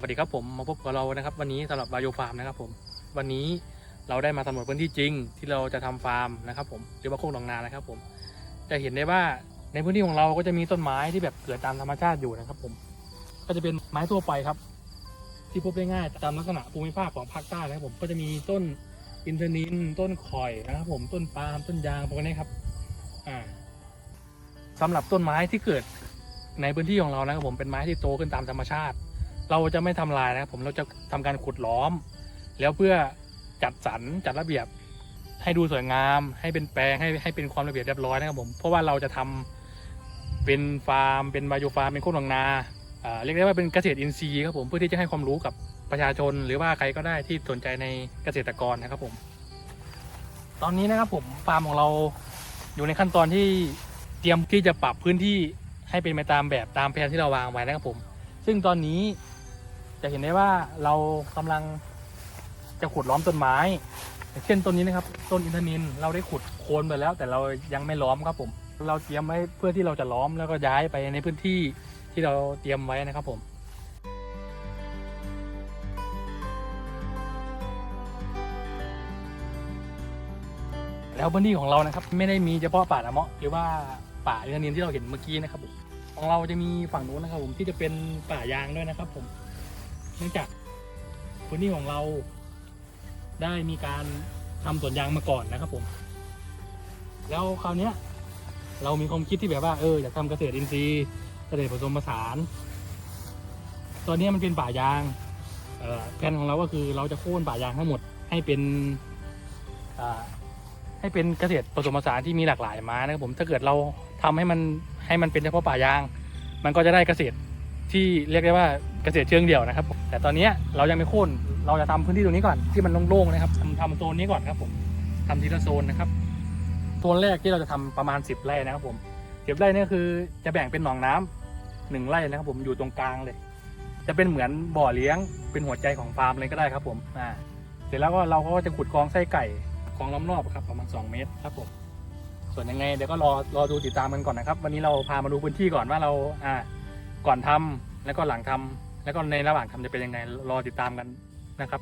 สวัสดีครับผมมาพบกับเรานะครับ วันนี้สำหรับบาโยฟาร์มนะครับผมวันนี้เราได้มาสำรวจพื้นที่จริง ที่เราจะทำฟาร์มนะครับผมหรือว่าโคกหนองนานะครับผมจะเห็นได้ว่าในพื้นที่ของเราก็จะมีต้นไม้ที่แบบเกิดตามธรรมชาติอยู่นะครับ ผม ก็จะเป็นไม้ทั่วไปครับ ที่พบได้ง่ายตามลักษณะภูมิภาคของภาคใต้นะครับผมก็จะมีต้นอินทนินต้นข่อยนะครับผมต้นปาล์มต้นยางพวกนี้ครับอ่าสำหรับต้นไม้ที่เกิดในพื้นที่ของเรานะครับผมเป็นไม้ที่โตขึ้นตามธรรมชาติ เราจะไม่ทำลายนะครับผมเราจะทำการขุดล้อม แล้วเพื่อจัดสรรจัดระเบียบ ให้ดูสวยงาม ให้เป็นแปลงให้ให้เป็นความระเบียบเรียบร้อยนะครับผมเพราะว่าเราจะทำเป็นฟาร์ม เป็นไบโอฟาร์มเป็นโคกหนองนาอ่าเรียกได้ว่าเป็นเกษตรอินทรีย์ครับผมเพื่อที่จะให้ความรู้กับประชาชนหรือว่าใครก็ได้ที่สนใจในเกษตรกรนะครับผม ตอนนี้นะครับผมฟาร์มของเราอยู่ในขั้นตอนที่เตรียมที่จะปรับพื้นที่ให้เป็นไปตามแบบตามแผนที่เราวางไว้นะครับผม ซึ่งตอนนี้ จะเห็นได้ว่าเรากำลังจะขุดล้อมต้นไม้เช่นต้นนี้นะครับ ต้นอินทนินเราได้ขุดโคนไปแล้ว แต่เรายังไม่ล้อมครับผม เราเตรียมไว้เพื่อที่เราจะล้อมแล้วก็ย้ายไปในพื้นที่ที่เราเตรียมไว้นะครับผมแล้วพื้นที่ของเรานะครับไม่ได้มีเฉพาะป่าละเมาะหรือว่าป่าอินทนินที่เราเห็นเมื่อกี้นะครับผมของเราจะมีฝั่งนู้นนะครับผมที่จะเป็นป่ายางด้วยนะครับผม เนื่องจากพื้นที่ของเราได้มีการทำสวนยางมาก่อนนะครับผม แล้วคราวนี้เรามีความคิดที่แบบว่าเอออยากทำเกษตรอินทรีย์เกษตรผสมผสาน ตอนนี้มันเป็นป่ายางแผนของเราก็คือเราจะโค่นป่ายางทั้งหมดให้เป็นให้เป็นเกษตรผสมผสานที่มีหลากหลายมานะครับผมถ้าเกิดเราทำให้มันให้มันเป็นเฉพาะป่ายาง มันก็จะได้เกษตรที่เรียกได้ว่าเกษตรเชิงเดี่ยวนะครับ แต่ตอนนี้เรายังไม่โค่นเราจะทำพื้นที่ตรงนี้ก่อนที่มันโล่งๆนะครับทำทำโซนนี้ก่อนครับผมทำทีละโซนนะครับโซนแรกที่เราจะทำประมาณ 10 ไร่นะครับผมสิบไร่นี่คือจะแบ่งเป็นหนองน้ำหนึ่งไร่นะครับผมอยู่ตรงกลางเลย จะเป็นเหมือนบ่อเลี้ยงเป็นหัวใจของฟาร์มเลยก็ได้ครับผมอ่าเสร็จแล้วก็เราก็จะขุดคลองไส้ไก่คลองล้อมรอบครับประมาณ 2 เมตรครับผมส่วนยังไงเดี๋ยวก็รอรอดูติดตามกันก่อนนะครับ วันนี้เราพามาดูพื้นที่ก่อนว่าเราอ่าก่อนทำแล้วก็หลังทำ แล้วก็ในระหว่างทำจะเป็นยังไงรอติดตามกันนะครับ